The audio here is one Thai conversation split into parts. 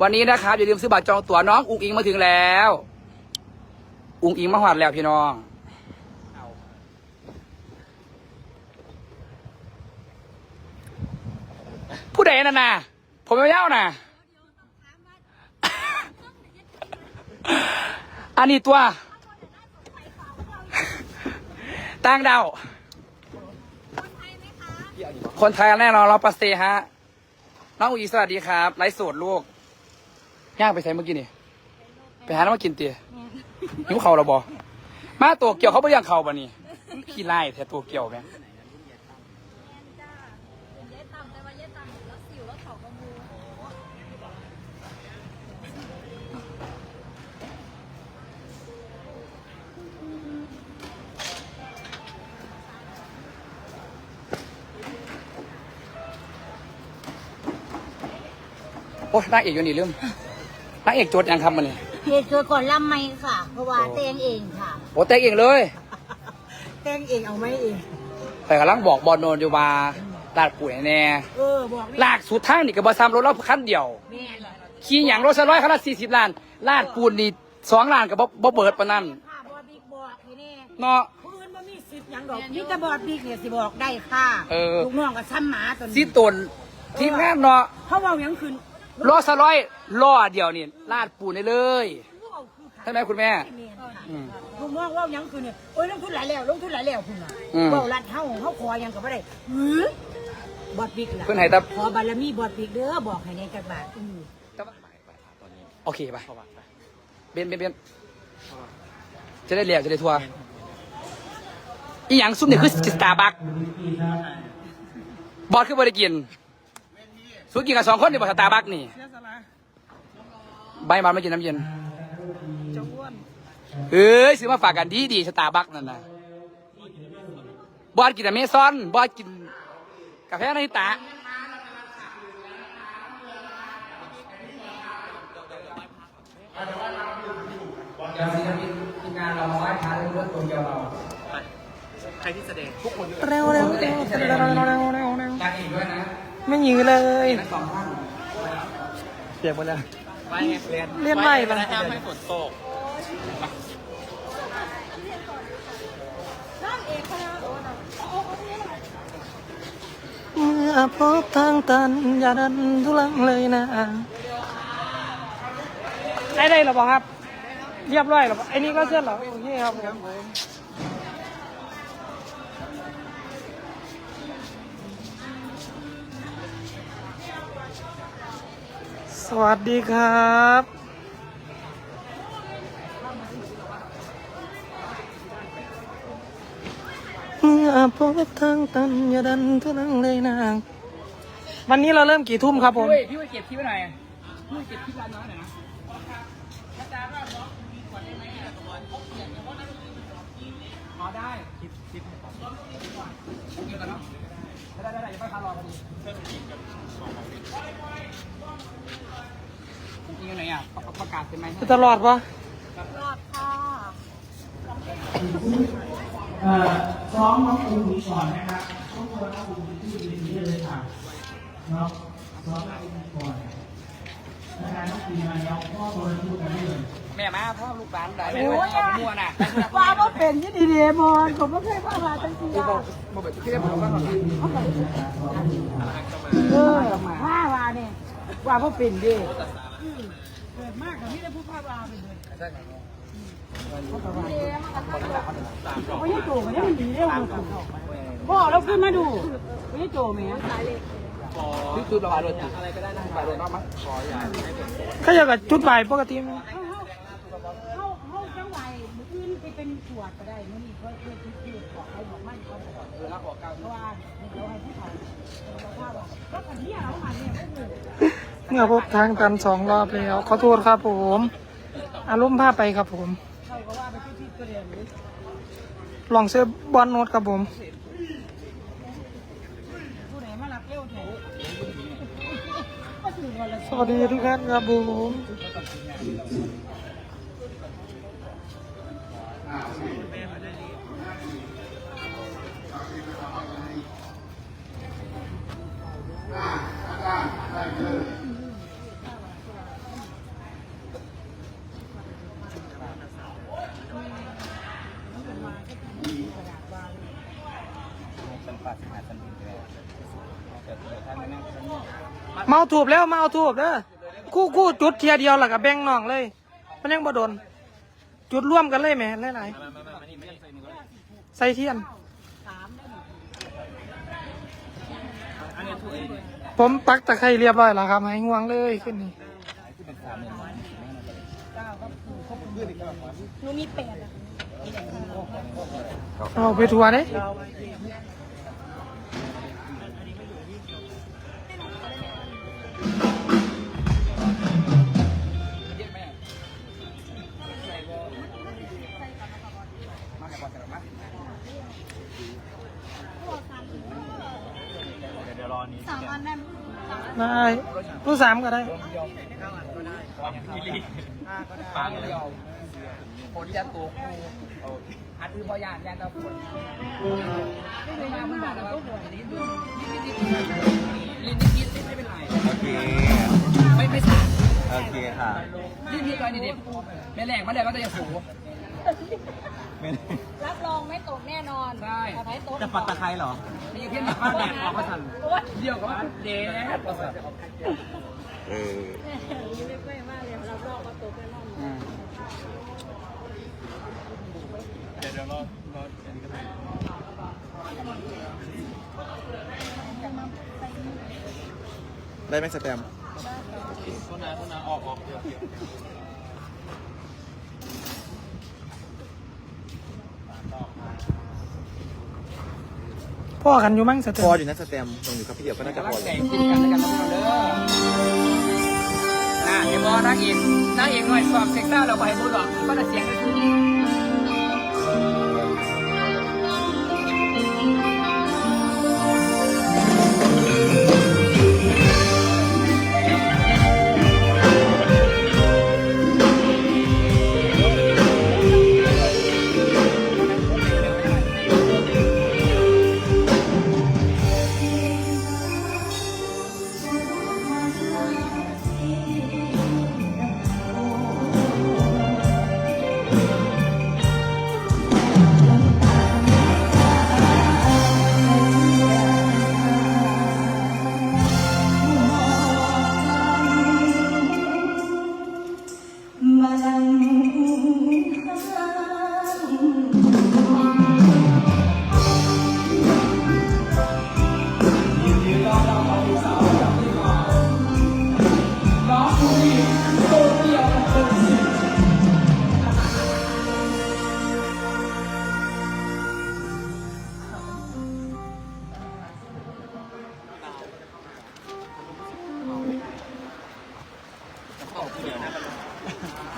วันนี้นะครับอย่าลืมซื้อบัตรจองตั๋วน้องอุงอิงมาถึงแล้ว อุงอิงมาหอดแล้วพี่น้องผู้ใดนั่นน่ะ ผมไม่เย้าน่ะ อันนี้ตัวต่างดาว คนไทยแน่นอนเราปัสเตฮะ น้องอุ๋ยสวัสดีครับ ไลฟ์สดลูก ย่างไปใส่เมื่อกี้นี่ ไปหาน้ำมากินเตี๋ยหิวเขาเราบอมาตัวเกี่ยวเขาไปย่างเขาบ่นี่ขี้ไล่แท้ตัวเกี่ยวแม่งโอ้ยนางเอกอยู่นี่ลืม นางเอกโจทย์ยังครับมันนี่เหตุเกิดก่อนลำไหมค่ะ เพราะว่าเต้งเองค่ะ โอ้แต่งเองเลย เต้งเองเอาไหมเองแต่กำลังบอกบอลโนนอยู่ว่าลาดปุ๋ยแน่เออบอกลากสุดทางนี่กับบอซ้ำรถเราคันเดียว แม่เลยขี่อย่างรถสร้อยคันละสี่สิบล้าน ลาดปูนนี่สองล้านกับบ่เบิดปานนั้นค่ะบอดบิ๊กบอกทีนี่เนาะ ผู้อื่นบ่มีสิทธิ์หยังดอกนี่จะบอดบิ๊กเนี่ยสิบอกได้ค่ะเออ ลูกน้องกับซ้ำหมาตัวสินี้ตนทีมงานเนาะ เขาเว่าหยังคืน รถสร้อยล้อเดียวนี่ลาดปูนได้เลยเอาคือค่ะใช่ไหมคุณแม่แม่นค่ะอืมลูกน้องเว่าหยังคืนเนี่ยโอ้ยลงทุนหลายแล้วลงทุนหลายแล้วคุณน่ะอืมเว้าลัดเฮาเฮาขอหยังก็บ่ได้หือบอดบิ๊กล่ะเพิ่นให้แต่ขอบารมีบอดบิ๊กเด้อบอกให้ในจักบาทอือโอเคไปเบนเบนเบนจะได้เรียกจะได้ทัวร์อีหยังซุ่มนี่คือสตาร์บัคบอสคือบริกิน สู้กินกับสองคนนี่บอสตาร์บัคนี่ใบมันไม่กินน้ำเย็นเอ้ยซื้อมาฝากกันดีดีสตาร์บัคนั่นนะบอสกินแต่เมซอนบอสกินกาแฟนาริตะเดี๋ยวศิลปินทีมงานเรามาไหว้พระเรื่องตัวเดียวเรา ใครที่แสดงทุกคนเร็วเร็วเร็วเร็วเร็วเร็ว ไม่ยื้อเลยทั้งสองท่านเปียกหมดแล้วไปไงเรียนเรียนใหม่ปะห้ามให้ฝนตกเมื่อพบทางตัน อย่าดันทุลังเลยนะได้ได้หรอเปล่าครับ เรียบร้อยหรอเปล่าไอ้นี่ก็เสร็จเหรอโอเคครับ สวัสดีครับเมื่อพบทางตันอย่าดันทุลังเลยนาง วันนี้เราเริ่มกี่ทุ่มครับผม พี่เว้ยพี่เว้ยเก็บคลิปไว้หน่อยพี่เว้ยเก็บคลิปร้านน้อยหน่อยนะอ๋อได้คลิปคลิปเกี่ยวกันเนาะ ได้ได้ได้อย่าไปพารอพอดีจริงๆอยู่ไหนอะประประกาศเป็นไหมจะตลอดปะรอดค่ะซ้อมน้องอูมีก่อนนะครับทุกคนน้องอูมีที่ดีนี้เลยค่ะเนาะซ้อมน้องอูก่อนนะครับน้องอูมาแล้วพ่อโดนพูดกันได้เลยแม่มาพ่อลูกหลานได้แม่ด้วยเอามั่วน่ะว่าบ่เป็นยี่ดีเดมอนผมบ่เคยว่าว่าจังซี่กูบอกบอกแบบที่ได้บอกว่าเออว่าว่าเนี่ยว่าบ่เป็นเด้เกิดมากก็มีแต่ผู้พาว่าไปเลยบ่ยังโตก็ยังดีเด้ว่าพ่อเราขึ้นมาดูบ่ยังโตแม่นี่คือประมาณรถอะไรก็ได้นะประมาณรถมั้งขออย่าก็อย่างกับจุดบ่ายปกติไหมเฮาเฮาเฮาจังไหวมื้ออื่นไป เป็นขวดก็ได้มื้อนี้ก็เพื่อที่จะบอกให้บอกมันก่อนเออแล้วขอการเพราะว่าเราให้ผู้เขาว่าว่าก็คันที่เรามาเนี่ยก็คือเมื่อพบทางตันสองรอบแล้วขอโทษครับผม อารมณ์พาไปครับผมเขาก็ว่าไปที่ที่ก็เรียนรู้ลองเสื้อบอลโนดครับผมสวัสดีทุกท่านครับผม เมาถูบแล้วเมาถูบเด้อคู่คู่จุดเทียเดียวหล่ะกับแบงน่องเลย มันยังบ่โดน จุดร่วมกันเลยไหมหลายๆใส่เทียน ผมปักตะไคร้เรียบร้อยแล้วครับให้ห่วงเลยขึ้นนี่หนูมีแปดอะเอาไปทัวร์เลย ได้ผู้สามก็ได้ปางเดียวฝนยันตัวกูอันคือพยานยันตะฝนไม่มาเมื่อวานแล้วลิ้นลิ้นนิดๆไม่เป็นไรโอเคไม่ไม่สั่นโอเคค่ะลิ้นนิดก็นิดๆไม่แรงไม่แรงก็จะสูง รับรองไม่ตกแน่นอนใช่เอาไว้ตกจะปักตะไคร้เหรอ มีเพี้ยนแบบว่าแดดออกมาสั่นเดี่ยวกับว่าแดดประสาทเออยิ้มไม่ค่อยมากเลยรับรองว่าตกแน่นอนเดี๋ยวเดี๋ยวรอรออันนี้ก็ได้ได้ไหมสแตมป์ โทษนะโทษนะออกออกเดี๋ยวเดี๋ยว พ่อกันอยู่มั้งสเตพอออยู่นะสแตมป์ลงอยู่กับพี่เดียวก็น่าจะกำลัพงอแข่แล้วงกินกันด้วยกันทั้งหมดเลยน่ะเห็นบอนักเอกนักเอกหน่อยสอบเซ็กซ่าเราไปพูดหรอกก็จะเสียงกัน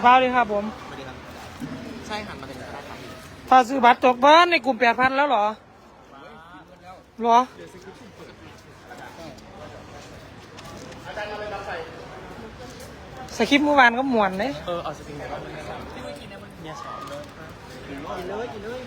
คราวนี้ครับผมใช่หันมาเลยนะครับถ้าซื้อบัตรจบบิ้ลในกลุ่มแปดพันแล้วเหรอเหรอสคริปต์เมื่อวานก็หมวนเลยเออเอาสปริงแบบว่าเนี่ยสอนเลยกินเลยกินเลย